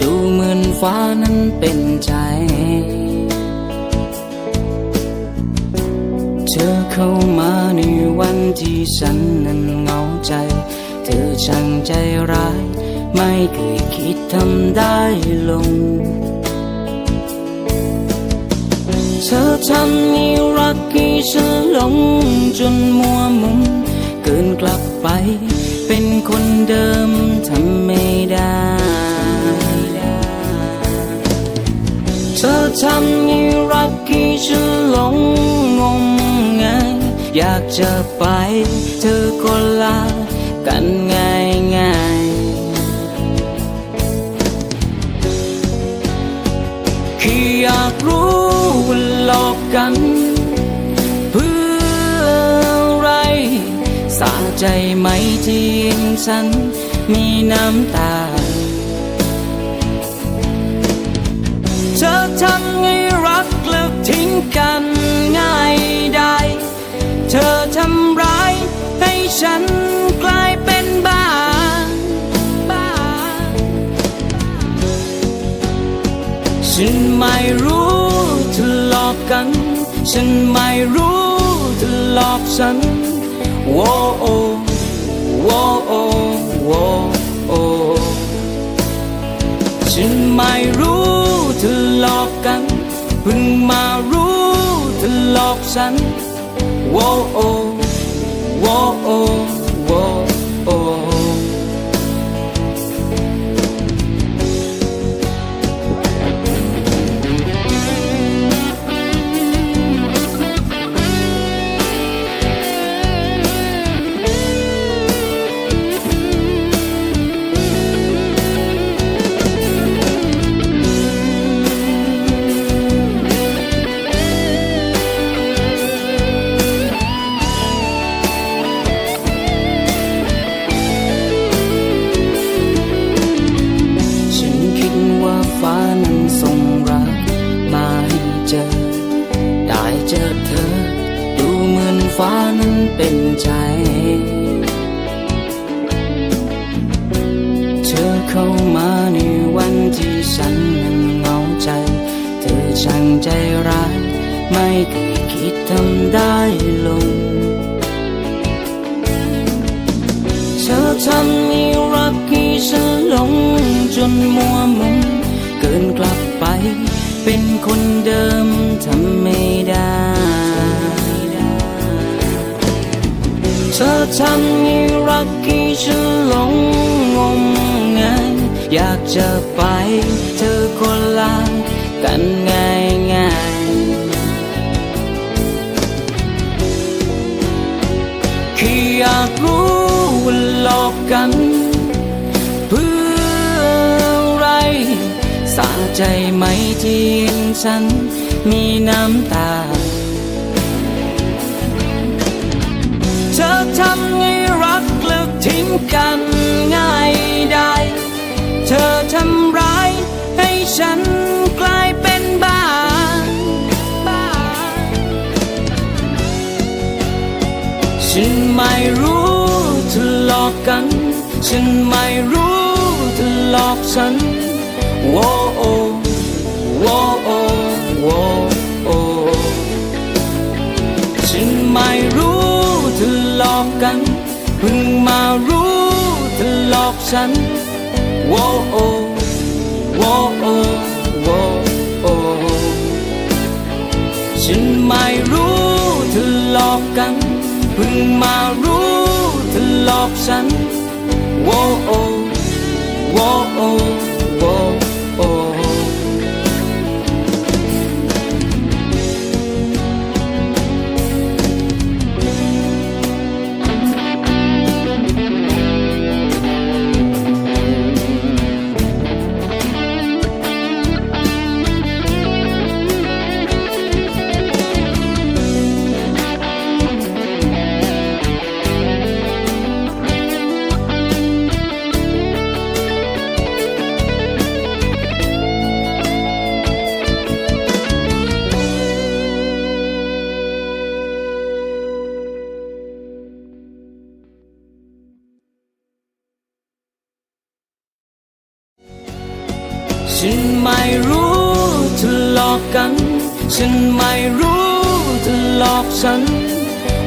ดูเหมือนฟ้านั้นเป็นใจ เธอเข้ามาในวันที่ฉันนั้นเหงาใจ เธอช่างใจร้าย ไม่เคยคิดทำได้ลง เธอทำให้รักให้ฉันหลงจนมัวมุมเกินกลับไป เป็นคนเดิม ทำให้รักให้ฉันหลงงมงายอยากจะไปเธอก็ลากันง่ายง่ายค่อยากรู้ว่าหลอกกัน เพื่ออะไรสาใจไหมที่เห็นฉันมีน้ำตา เธอทำ ฉันกลายเป็นบ้าบ้าฉันไม่รู้เธอหลอกกัน ฉันไม่รู้เธอหลอกฉันโว้โอโว้โอโว้โอฉันไม่รู้เธอหลอกกันเพิ่งมารู้เธอหลอกฉันโว้โอานั้นเป็นใจ เธอเข้ามาในวันที่ฉันนั้นเหงาใจ เธอช่างใจร้ายไม่เคยคิดทำได้ลง เธอทำให้รักให้ฉันหลงจนมัวมุมเกินกลับไป เป็นคนเดิมทำไม่ได้ เธอทำให้รักให้ฉันหลงงมงายอยากจะไปเธอก็ลากันง่ายง่ายแค่อยากรู้ว่าหลอกกัน เพื่ออะไรสาใจไหมที่เห็นฉันมีน้ำตา อทำให้รักแล้วทิ้งกันง่ายได้ เธอทำร้ายให้ฉันกลายเป็นบ้าบ้า ฉันไม่รู้เธอหลอกกัน ฉันไม่รู้เธอหลอกฉันโว้โอโว้โอ กัน เพิ่งมารู้เธอหลอกฉันโว้โอโว้โอโว้โอฉันไม่รู้เธอหลอกกัน เพิ่งมารู้เธอหลอกฉันโว้โอโว้โอ ฉันไม่รู้เธอหลอกกัน ฉันไม่รู้เธอหลอกฉัน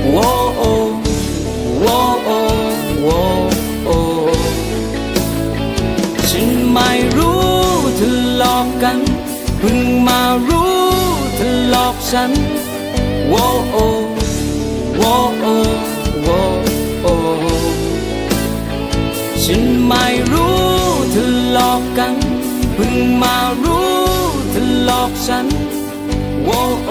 โว้โอโว้โอโว้โอฉันไม่รู้เธอหลอกกันเพิ่งมารู้เธอหลอกฉันโว้โอโว้โอโว้โอฉันไม่รู้เธอหลอกกัน เพิ่งมารู้เธอหลอกฉันโอ้โอ